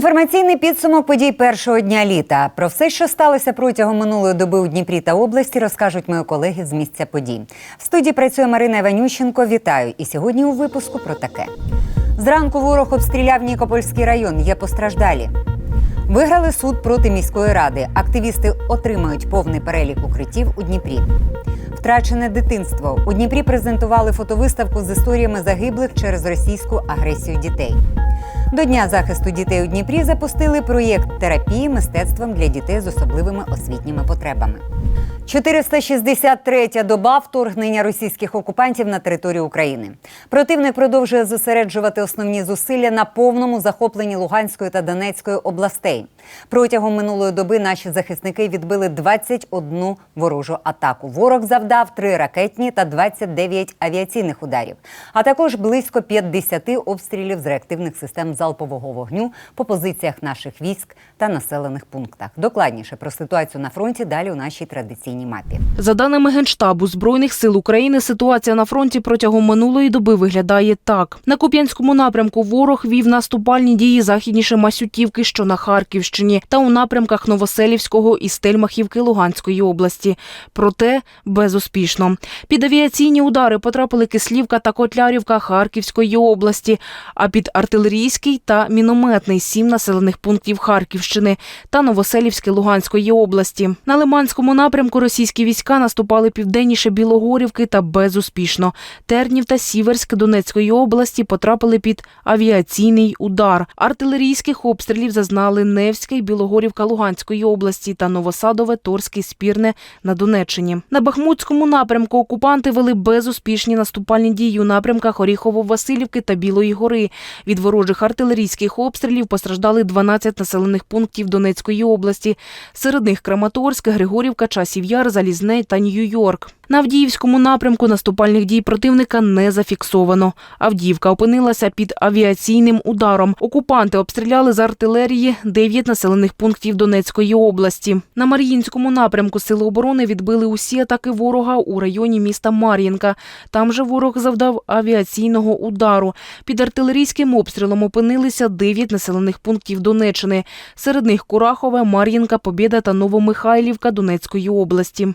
Інформаційний підсумок подій першого дня літа. Про все, що сталося протягом минулої доби у Дніпрі та області, розкажуть мої колеги з місця подій. В студії працює Марина Іванющенко. Вітаю! І сьогодні у випуску про таке: зранку ворог обстріляв Нікопольський район. Є постраждалі. Виграли суд проти міської ради. Активісти отримають повний перелік укриттів у Дніпрі. Втрачене дитинство. У Дніпрі презентували фотовиставку з історіями загиблих через російську агресію дітей. До Дня захисту дітей у Дніпрі запустили проєкт терапії мистецтвом для дітей з особливими освітніми потребами. 463-я доба вторгнення російських окупантів на територію України. Противник продовжує зосереджувати основні зусилля на повному захопленні Луганської та Донецької областей. Протягом минулої доби наші захисники відбили 21 ворожу атаку. Ворог завдав 3 ракетні та 29 авіаційних ударів, а також близько 50 обстрілів з реактивних систем залпового вогню по позиціях наших військ та населених пунктах. Докладніше про ситуацію на фронті далі у нашій традиційній мапі. За даними Генштабу Збройних сил України, ситуація на фронті протягом минулої доби виглядає так: на Куп'янському напрямку ворог вів наступальні дії західніше Масютівки, що на Харківщині, та у напрямках Новоселівського і Стельмахівки Луганської області. Проте безуспішно. Під авіаційні удари потрапили Кислівка та Котлярівка Харківської області, а під артилерійський та мінометний сім населених пунктів Харківщини та Новоселівське Луганської області. На Лиманському напрямку російські війська наступали південніше Білогорівки та безуспішно. Тернів та Сіверськ Донецької області потрапили під авіаційний удар. Артилерійських обстрілів зазнали Невська і Білогорівка Луганської області та Новосадове, Торське, Спірне на Донеччині. На Бахмутському напрямку окупанти вели безуспішні наступальні дії у напрямках Оріхово-Василівки та Білої гори. Від ворожих артилерійських обстрілів постраждали 12 населених пунктів Донецької області. Серед них Краматорськ, Григорівка, Часів Яр, Залізней та Нью-Йорк. На Авдіївському напрямку наступальних дій противника не зафіксовано. Авдіївка опинилася під авіаційним ударом. Окупанти обстріляли з артилерії 9 населених пунктів Донецької області. На Мар'їнському напрямку сили оборони відбили усі атаки ворога у районі міста Мар'їнка. Там же ворог завдав авіаційного удару. Під артилерійським обстрілом опинилися 9 населених пунктів Донеччини. Серед них Курахове, Мар'їнка, Побєда та Новомихайлівка Донецької області.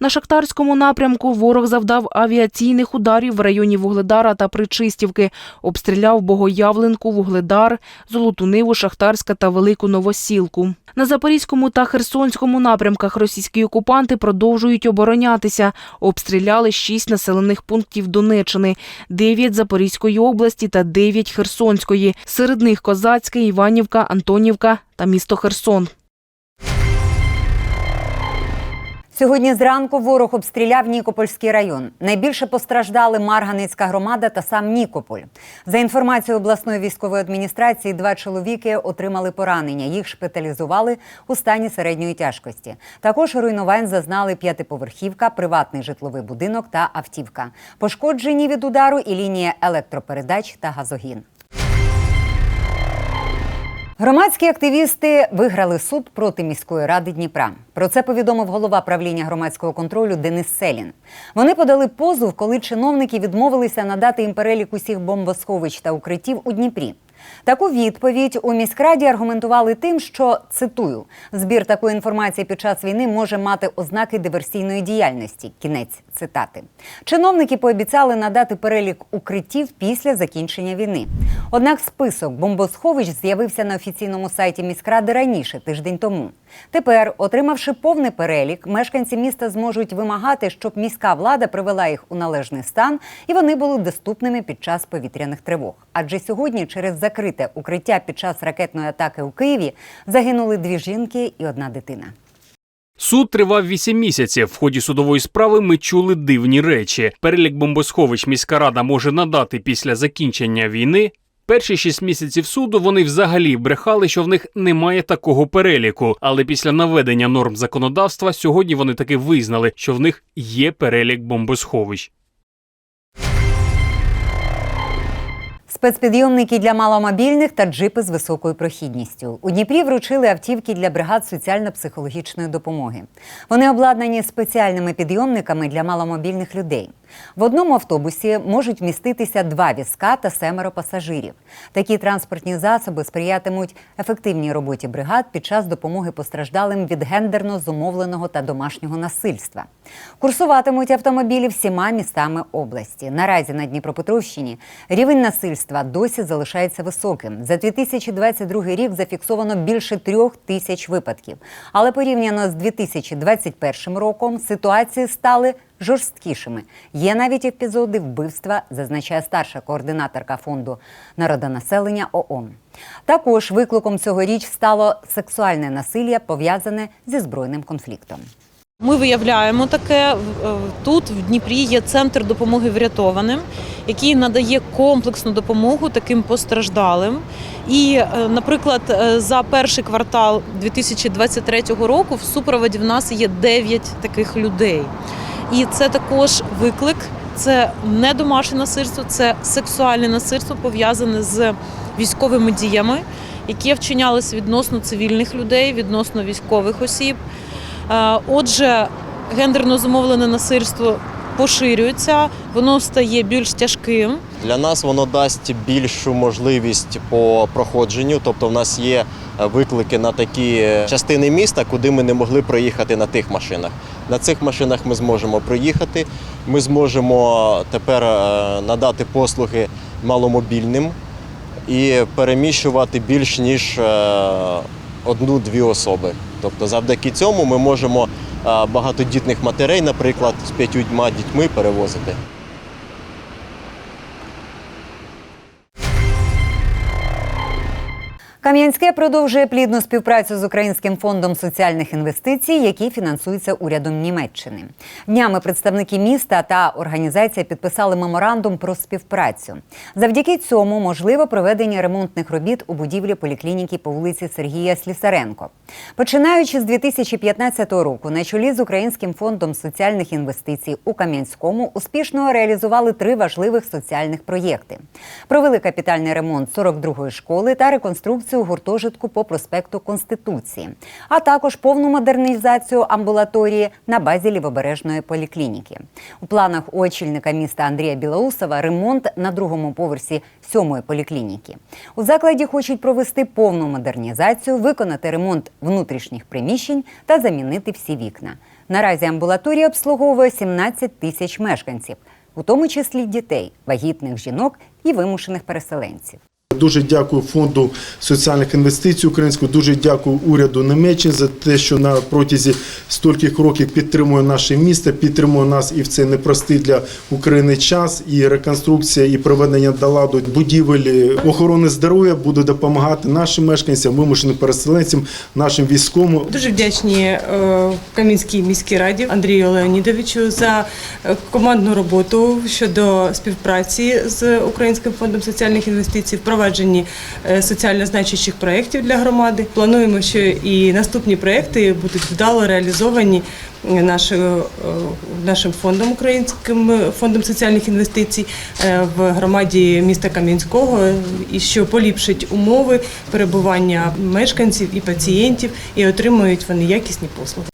На Шахтарському напрямку ворог завдав авіаційних ударів в районі Вугледара та Причистівки. Обстріляв Богоявленку, Вугледар, Золоту Ниву, Шахтарська та Велику Новосілку. На Запорізькому та Херсонському напрямках російські окупанти продовжують оборонятися. Обстріляли шість населених пунктів Донеччини, дев'ять Запорізької області та дев'ять Херсонської. Серед них Козацьке, Іванівка, Антонівка та місто Херсон. Сьогодні зранку ворог обстріляв Нікопольський район. Найбільше постраждали Марганицька громада та сам Нікополь. За інформацією обласної військової адміністрації, два чоловіки отримали поранення. Їх шпиталізували у стані середньої тяжкості. Також руйнувань зазнали п'ятиповерхівка, приватний житловий будинок та автівка. Пошкоджені від удару і лінія електропередач та газогін. Громадські активісти виграли суд проти міської ради Дніпра. Про це повідомив голова правління громадського контролю Денис Селін. Вони подали позов, коли чиновники відмовилися надати їм перелік усіх бомбосховищ та укриттів у Дніпрі. Таку відповідь у міськраді аргументували тим, що цитую: збір такої інформації під час війни може мати ознаки диверсійної діяльності. Кінець цитати. Чиновники пообіцяли надати перелік укриттів після закінчення війни. Однак список бомбосховищ з'явився на офіційному сайті міськради раніше, тиждень тому. Тепер, отримавши повний перелік, мешканці міста зможуть вимагати, щоб міська влада привела їх у належний стан і вони були доступними під час повітряних тривог. Адже сьогодні через закрите укриття під час ракетної атаки у Києві загинули дві жінки і одна дитина. Суд тривав 8 місяців. В ході судової справи ми чули дивні речі. Перелік бомбосховищ міська рада може надати після закінчення війни. Перші шість місяців суду вони взагалі брехали, що в них немає такого переліку. Але після наведення норм законодавства сьогодні вони таки визнали, що в них є перелік бомбосховищ. Спецпідйомники для маломобільних та джипи з високою прохідністю. У Дніпрі вручили автівки для бригад соціально-психологічної допомоги. Вони обладнані спеціальними підйомниками для маломобільних людей. В одному автобусі можуть вміститися два візка та семеро пасажирів. Такі транспортні засоби сприятимуть ефективній роботі бригад під час допомоги постраждалим від гендерно зумовленого та домашнього насильства. Курсуватимуть автомобілі всіма містами області. Наразі на Дніпропетровщині рівень насильства досі залишається високим. За 2022 рік зафіксовано більше трьох тисяч випадків. Але порівняно з 2021 роком ситуації стали жорсткішими. Є навіть епізоди вбивства, зазначає старша координаторка фонду народонаселення ООН. Також викликом цьогоріч стало сексуальне насилля, пов'язане зі збройним конфліктом. Ми виявляємо таке. Тут в Дніпрі є центр допомоги врятованим, який надає комплексну допомогу таким постраждалим. І, е, наприклад, е, за перший квартал 2023 року в супроводі в нас є 9 таких людей. І це також виклик. Це не домашнє насильство, це сексуальне насильство пов'язане з військовими діями, які вчинялись відносно цивільних людей, відносно військових осіб. Е, Отже, гендерно зумовлене насильство поширюється, воно стає більш тяжким. Для нас воно дасть більшу можливість по проходженню. Тобто, в нас є е, виклики на такі частини міста, куди ми не могли проїхати на тих машинах. На цих машинах ми зможемо проїхати. Ми зможемо тепер е, надати послуги маломобільним і переміщувати більш ніж е, одну-дві особи. Тобто, завдяки цьому ми можемо е, багатодітних матерей, наприклад, з п'ятьма дітьми перевозити. Кам'янське продовжує плідну співпрацю з Українським фондом соціальних інвестицій, який фінансується урядом Німеччини. Днями представники міста та організація підписали меморандум про співпрацю. Завдяки цьому можливо проведення ремонтних робіт у будівлі поліклініки по вулиці Сергія Слісаренко. Починаючи з 2015 року, на чолі з Українським фондом соціальних інвестицій у Кам'янському успішно реалізували три важливих соціальних проєкти: провели капітальний ремонт 42-ї школи та реконструкцію гуртожитку по проспекту Конституції, а також повну модернізацію амбулаторії на базі лівобережної поліклініки. У планах у очільника міста Андрія Білоусова ремонт на другому поверсі сьомої поліклініки. У закладі хочуть провести повну модернізацію, виконати ремонт внутрішніх приміщень та замінити всі вікна. Наразі амбулаторія обслуговує 17 тисяч мешканців, у тому числі дітей, вагітних жінок і вимушених переселенців. Дуже дякую фонду соціальних інвестицій українського. Дуже дякую уряду Німеччини за те, що на протязі стількох років підтримує наше місто, підтримує нас і в цей непростий для України час. І реконструкція, і проведення до ладу будівель охорони здоров'я буде допомагати нашим мешканцям, вимушеним переселенцям, нашим військовим. Дуже вдячні е, Кам'янській міській раді Андрію Леонідовичу за е, командну роботу щодо співпраці з Українським фондом соціальних інвестицій, впровадженні е, соціально значущих проєктів для громади. Плануємо, що і наступні проєкти будуть вдало реалізовані нашою, е, нашим фондом українським фондом соціальних інвестицій е, в громаді міста Кам'янського, і що поліпшить умови перебування мешканців і пацієнтів, і отримують вони якісні послуги.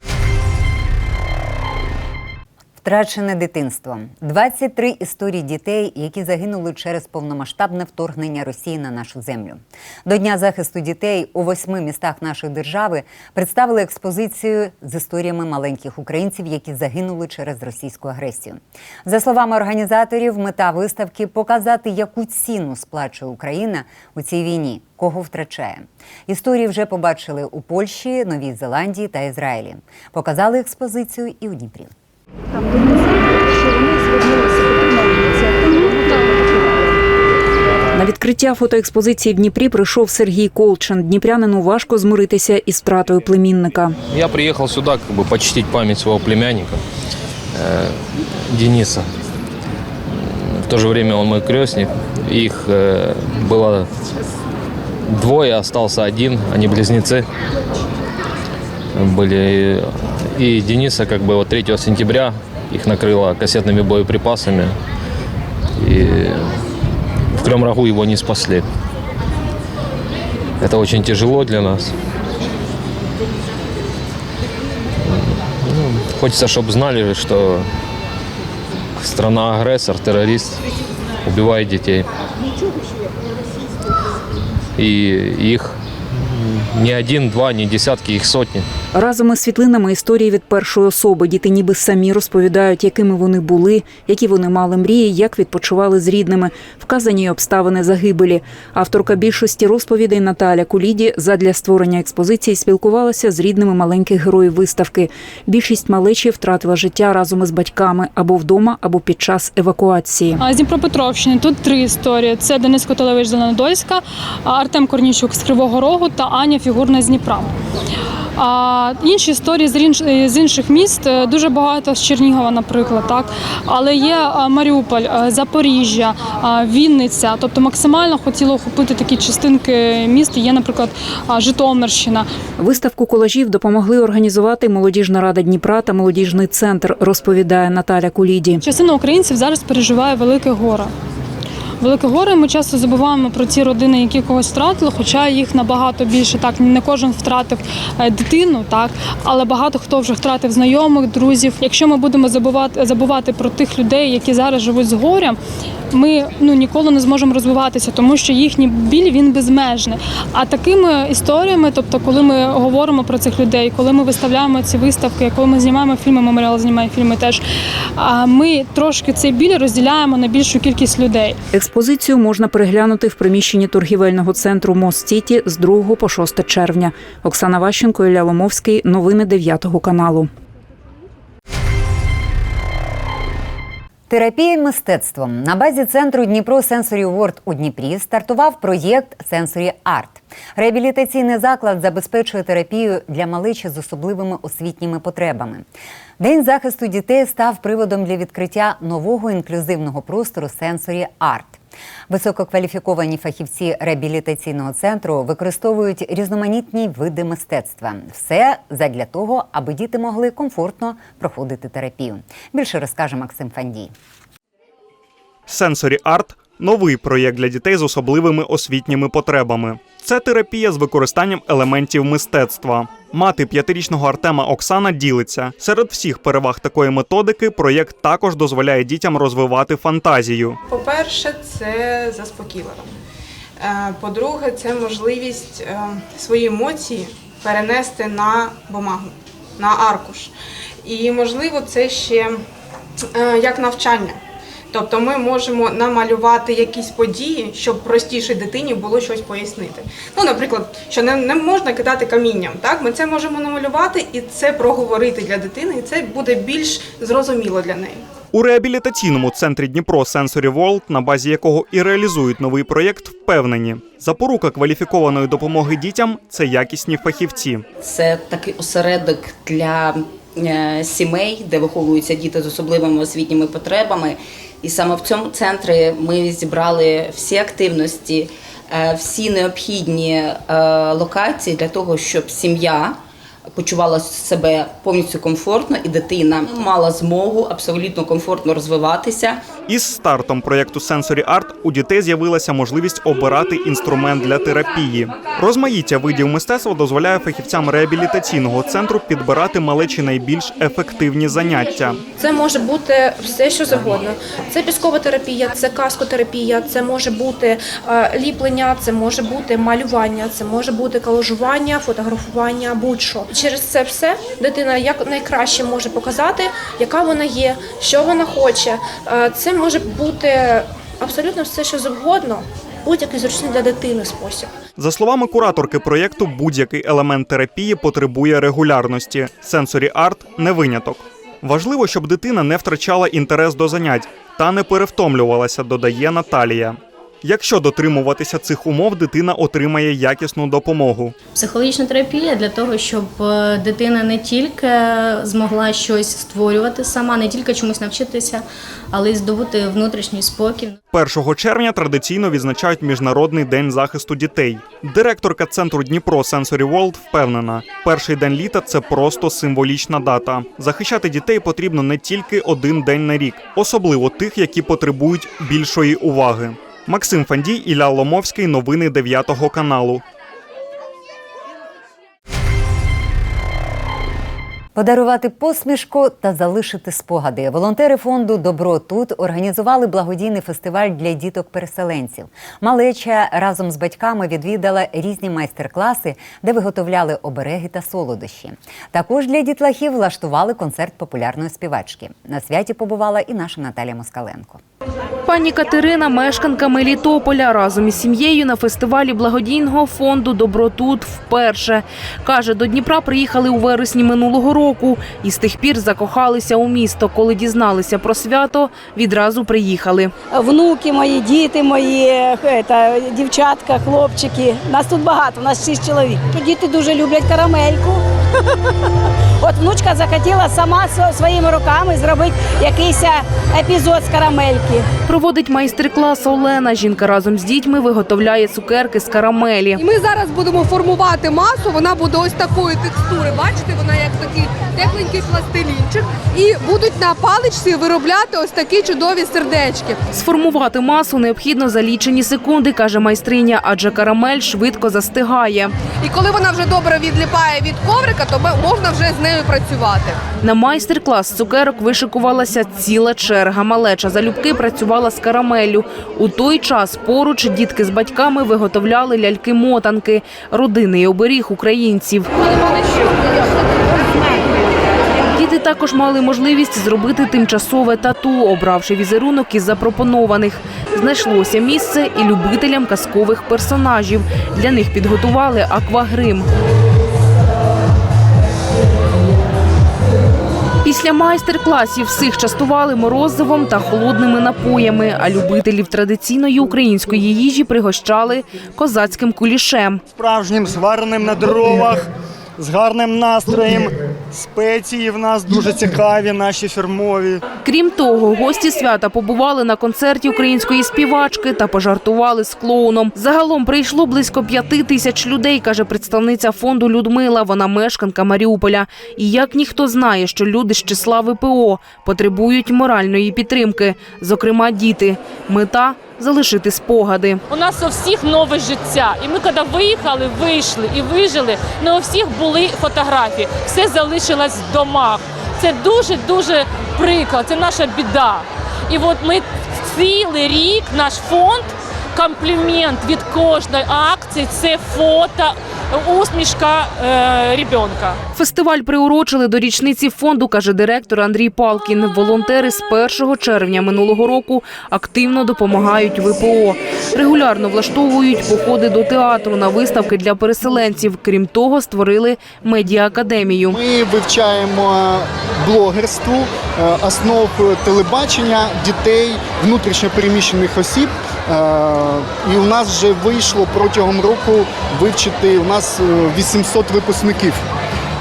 Втрачене дитинство. 23 історії дітей, які загинули через повномасштабне вторгнення Росії на нашу землю. До Дня захисту дітей у восьми містах нашої держави представили експозицію з історіями маленьких українців, які загинули через російську агресію. За словами організаторів, мета виставки показати, яку ціну сплачує Україна у цій війні, кого втрачає. Історії вже побачили у Польщі, Новій Зеландії та Ізраїлі. Показали експозицію і у Дніпрі. На відкриття фотоекспозиції в Дніпрі прийшов Сергій Колчин. Дніпрянину важко змиритися із втратою племінника. Я приехал сюда как бы почтить память своего племянника э, Дениса. В то же время он мой крестник. Их э, было двое, остался один. Они близнецы были. И Дениса как бы вот 3 сентября их накрыло кассетными боеприпасами. И в Крем Рагу его не спасли. Это очень тяжело для нас. Хочется, чтобы знали, что страна-агрессор, террорист убивает детей. И их не один, два, не десятки, их сотни. Разом із світлинами історії від першої особи діти ніби самі розповідають, якими вони були, які вони мали мрії, як відпочивали з рідними, вказані обставини загибелі. Авторка більшості розповідей Наталя Куліді задля створення експозиції спілкувалася з рідними маленьких героїв виставки. Більшість малечі втратила життя разом із батьками або вдома, або під час евакуації. А з Дніпропетровщини тут три історії: це Денис Котелевич Зеленодольська, а, Артем Корнійчук з Кривого Рогу та Аня Фігурна з Дніпра. А інші історії з інш- з інших міст е, дуже багато з Чернігова, наприклад, так. Але є Маріуполь, е, Запоріжжя, Вінниця. Тобто максимально хотіло охопити такі частинки міст. Є, наприклад, Житомирщина. Виставку колажів допомогли організувати молодіжна рада Дніпра та молодіжний центр, розповідає Наталя Куліді. Частина українців зараз переживає велике горе. Велике горе. Ми часто забуваємо про ті родини, які когось втратили, хоча їх набагато більше. Так не кожен втратив е, дитину, так але багато хто вже втратив знайомих, друзів. Якщо ми будемо забувати забувати про тих людей, які зараз живуть з горем, ми ну ніколи не зможемо розвиватися, тому що їхній біль він безмежний. А такими історіями, тобто, коли ми говоримо про цих людей, коли ми виставляємо ці виставки, коли ми знімаємо фільми, меморіал знімає фільми теж. Ми трошки цей біль розділяємо на більшу кількість людей. Експозицію можна переглянути в приміщенні торгівельного центру Мост Сіті з 2 по 6 червня. Оксана Ващенко, Ілля Ломовський. Новини 9 каналу. Терапія мистецтвом на базі центру Дніпро Сенсорі Ворд у Дніпрі стартував проєкт Сенсорі Арт. Реабілітаційний заклад забезпечує терапію для малечі з особливими освітніми потребами. День захисту дітей став приводом для відкриття нового інклюзивного простору Сенсорі Art. Висококваліфіковані фахівці реабілітаційного центру використовують різноманітні види мистецтва. Все задля того, аби діти могли комфортно проходити терапію. Більше розкаже Максим Фандій. Сенсорі Art – новий проєкт для дітей з особливими освітніми потребами. Це терапія з використанням елементів мистецтва. Мати п'ятирічного Артема Оксана ділиться. Серед всіх переваг такої методики проєкт також дозволяє дітям розвивати фантазію. По-перше, це заспокійливо. Е, По-друге, це можливість е, свої емоції перенести на бумагу, на аркуш. І можливо, це ще е, як навчання. Тобто ми можемо намалювати якісь події, щоб простіше дитині було щось пояснити. Ну, наприклад, що не, не можна кидати камінням. Так, ми це можемо намалювати і це проговорити для дитини, і це буде більш зрозуміло для неї. У реабілітаційному центрі Дніпро Sensory World, на базі якого і реалізують новий проєкт, впевнені, запорука кваліфікованої допомоги дітям це якісні фахівці. Це такий осередок для е, сімей, де виховуються діти з особливими освітніми потребами. І саме в цьому центрі ми зібрали всі активності, е, всі необхідні е, локації для того, щоб сім'я почувала себе повністю комфортно, і дитина мала змогу абсолютно комфортно розвиватися. Із стартом проєкту Sensory Art у дітей з'явилася можливість обирати інструмент для терапії. Розмаїття видів мистецтва дозволяє фахівцям реабілітаційного центру підбирати малечі найбільш ефективні заняття. Це може бути все, що завгодно. Це піскова терапія, це каскотерапія, це може бути е, ліплення, це може бути малювання, це може бути колажування, фотографування, будь-що. Через це все дитина як найкраще може показати, яка вона є, що вона хоче. Е, Це може бути абсолютно все, що завгодно, будь-який зручний для дитини спосіб. За словами кураторки проєкту, будь-який елемент терапії потребує регулярності. Sensory Art – не виняток. Важливо, щоб дитина не втрачала інтерес до занять та не перевтомлювалася, додає Наталія. Якщо дотримуватися цих умов, дитина отримає якісну допомогу. Психологічна терапія для того, щоб е, дитина не тільки змогла щось створювати сама, не тільки чомусь навчитися, але й здобути внутрішній спокій. 1 червня традиційно відзначають Міжнародний день захисту дітей. Директорка центру Дніпро Sensory World впевнена, перший день літа це просто символічна дата. Захищати дітей потрібно не тільки один день на рік, особливо тих, які потребують більшої уваги. Максим Фандій, Ілля Ломовський. Новини 9 каналу. Подарувати посмішку та залишити спогади. Волонтери фонду Добро тут організували благодійний фестиваль для діток-переселенців. Малеча разом з батьками відвідала різні майстер-класи, де виготовляли обереги та солодощі. Також для дітлахів влаштували концерт популярної співачки. На святі побувала і наша Наталя Москаленко. Пані Катерина, мешканка Мелітополя, разом із сім'єю на фестивалі благодійного фонду «Добро тут» вперше. Каже, до Дніпра приїхали у вересні минулого року і з тих пір закохалися у місто. Коли дізналися про свято, відразу приїхали. внуки мої, діти мої, это, дівчатка, хлопчики. Нас тут багато, нас шість чоловік. Діти дуже люблять карамельку. От внучка захотіла сама своїми руками зробити якийсь епізод з карамельки. Проводить майстер-клас Олена. Жінка разом з дітьми виготовляє цукерки з карамелі. І ми зараз будемо формувати масу. Вона буде ось такої текстури. Бачите, вона як такий тепленький пластилінчик. І будуть на паличці виробляти ось такі чудові сердечки. Сформувати масу необхідно за лічені секунди, каже майстриня, адже карамель швидко застигає. І коли вона вже добре відліпає від коврика, то ми- можна вже з нею працювати. На майстер-клас цукерок вишикувалася ціла черга. Малеча залюбки працювала з карамеллю. У той час поруч дітки з батьками виготовляли ляльки-мотанки, родинний оберіг українців. Діти також мали можливість зробити тимчасове тату, обравши візерунок із запропонованих. Знайшлося місце і любителям казкових персонажів. Для них підготували аквагрим. Після майстер-класів всіх частували морозивом та холодними напоями, а любителів традиційної української їжі пригощали козацьким кулішем. справжнім звареним на дровах, з гарним настроєм. Спеції в нас дуже цікаві, наші фірмові. Крім того, гості свята побували на концерті української співачки та пожартували з клоуном. Загалом прийшло близько п'яти тисяч людей, каже представниця фонду Людмила. Вона мешканка Маріуполя. І як ніхто знає, що люди з числа ВПО потребують моральної підтримки, зокрема діти. Мета залишити спогади. У нас у всіх нове життя. І ми, коли виїхали, вийшли і вижили, не у всіх були фотографії. Все залишилось в домах. Це дуже дуже приклад. це наша біда. І от ми цілий рік наш фонд. Комплімент від кожної акції це фото, усмішка е, ребенка. Фестиваль приурочили до річниці фонду, каже директор Андрій Палкін. Волонтери з 1 червня минулого року активно допомагають ВПО. Регулярно влаштовують походи до театру на виставки для переселенців. Крім того, створили медіа-академію. Ми вивчаємо блогерство, е, основ телебачення дітей, внутрішньопереміщених осіб. Е, І у нас вже вийшло протягом року вивчити у нас е, 800 випускників.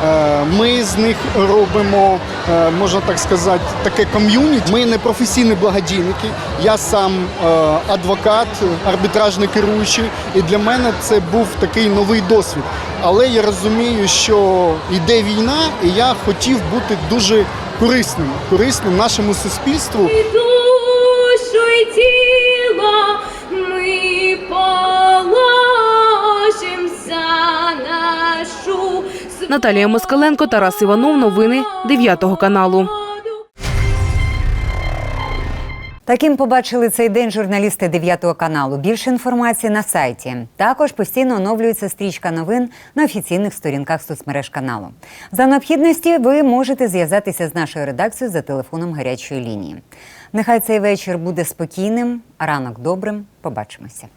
Е, Ми з них робимо, е, можна так сказати, таке ком'юніті. Ми не професійні благодійники. Я сам е, адвокат, арбітражний керуючий, і для мене це був такий новий досвід. Але я розумію, що йде війна, і я хотів бути дуже корисним, корисним нашому суспільству. душу Наталія Москаленко, Тарас Іванов. Новини 9 каналу. Таким побачили цей день журналісти 9 каналу. Більше інформації на сайті. Також постійно оновлюється стрічка новин на офіційних сторінках соцмереж каналу. За необхідності ви можете зв'язатися з нашою редакцією за телефоном гарячої лінії. Нехай цей вечір буде спокійним, а ранок добрим. Побачимося.